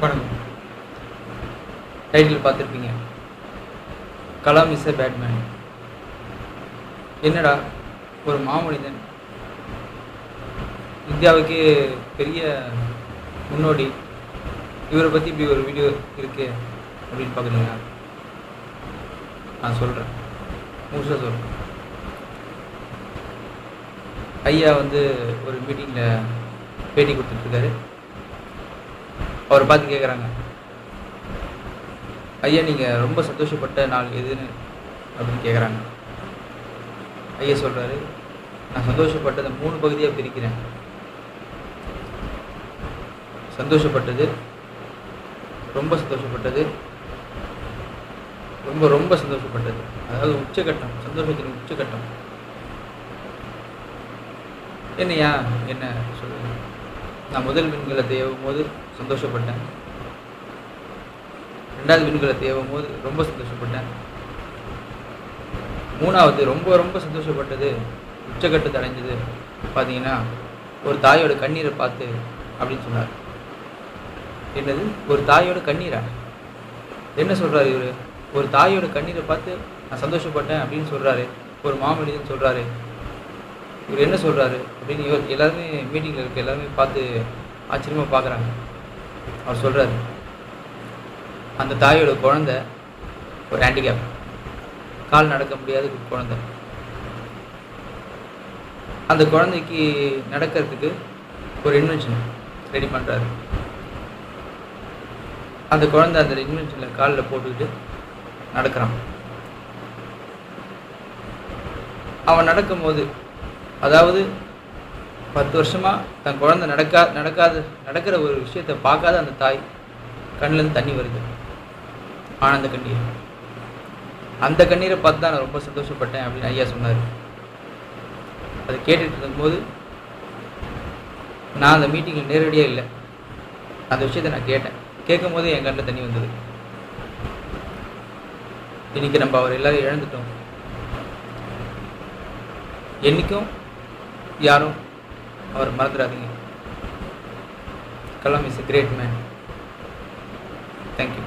பண்ணணும் டைட்டில் பார்த்துருப்பீங்க. Kalam is a Batman என்னடா ஒரு மாமனிதன்? இந்தியாவுக்கு பெரிய முன்னோடி. இவரை பற்றி இப்படி ஒரு வீடியோ இருக்கு அப்படின்னு பார்க்குறீங்களா? நான் சொல்கிறேன் முழுசாக சொல்கிறேன் ஐயா வந்து ஒரு மீட்டிங்கில் பேட்டி கொடுத்துட்ருக்காரு அவரை பார்த்து கேட்குறாங்க ஐயா நீங்கள் ரொம்ப சந்தோஷப்பட்ட நாள் எதுன்னு? அப்படின்னு கேட்குறாங்க ஐயா சொல்கிறாரு நான் சந்தோஷப்பட்டதை மூணு பகுதியாக பிரிக்கிறேன். சந்தோஷப்பட்டது ரொம்ப சந்தோஷப்பட்டது ரொம்ப ரொம்ப சந்தோஷப்பட்டது. அதாவது உச்சகட்டம் சந்தோஷத்தின் உச்சகட்டம். என்னையா என்ன சொல்ல நான் முதல் விண்கலத்தை ஏவும் போது சந்தோஷப்பட்டேன். ரெண்டாவது விண்கலத்தை ஏவும் போது ரொம்ப சந்தோஷப்பட்டேன். மூணாவது ரொம்ப ரொம்ப சந்தோஷப்பட்டது உச்சக்கட்டத்தை அடைஞ்சது. பார்த்தீங்கன்னா ஒரு தாயோட கண்ணீரை பார்த்து அப்படின்னு சொன்னார். என்னது? ஒரு தாயோட கண்ணீரா? என்ன சொல்கிறாரு இவர்? ஒரு தாயோட கண்ணீரை பார்த்து நான் சந்தோஷப்பட்டேன் அப்படின்னு சொல்கிறாரு ஒரு மாமனிதன் சொல்கிறாரு இவர் என்ன சொல்கிறாரு அப்படின்னு இவர் எல்லாருமே மீட்டிங்கில் இருக்க எல்லாருமே பார்த்து ஆச்சரியமாக பார்க்குறாங்க. அவர் சொல்கிறாரு அந்த தாயோட குழந்த ஒரு ஹேண்டிகேப் கால் நடக்க முடியாத ஒரு குழந்த. அந்த குழந்தைக்கு நடக்கிறதுக்கு ஒரு இன்வென்ஷன் ரெடி பண்ணுறாரு அந்த குழந்தை அந்த இன்வென்ஷனில் காலில் போட்டுக்கிட்டு நடக்கிறான். அவன் நடக்கும்போது அதாவது பத்து வருஷமாக தன் குழந்தை நடக்கா நடக்காத நடக்கிற ஒரு விஷயத்தை பார்க்காத அந்த தாய் கண்ணிலேருந்து தண்ணி வருது. ஆனந்த கண்ணீர். அந்த கண்ணீரை பார்த்து தான் நான் ரொம்ப சந்தோஷப்பட்டேன் அப்படின்னு ஐயா சொன்னார். அதை கேட்டுட்டு இருக்கும்போது நான் அந்த மீட்டிங்கில் நேரடியாக இல்லை. அந்த விஷயத்தை நான் கேட்டேன். கேட்கும் போது என் கண்ணில் தண்ணி வந்தது. இன்னைக்கு நம்ம அவர் எல்லாரும் இழந்துட்டோம். என்றைக்கும் யாரும் அவர் மறந்துடாதீங்க Kalam is a great man thank you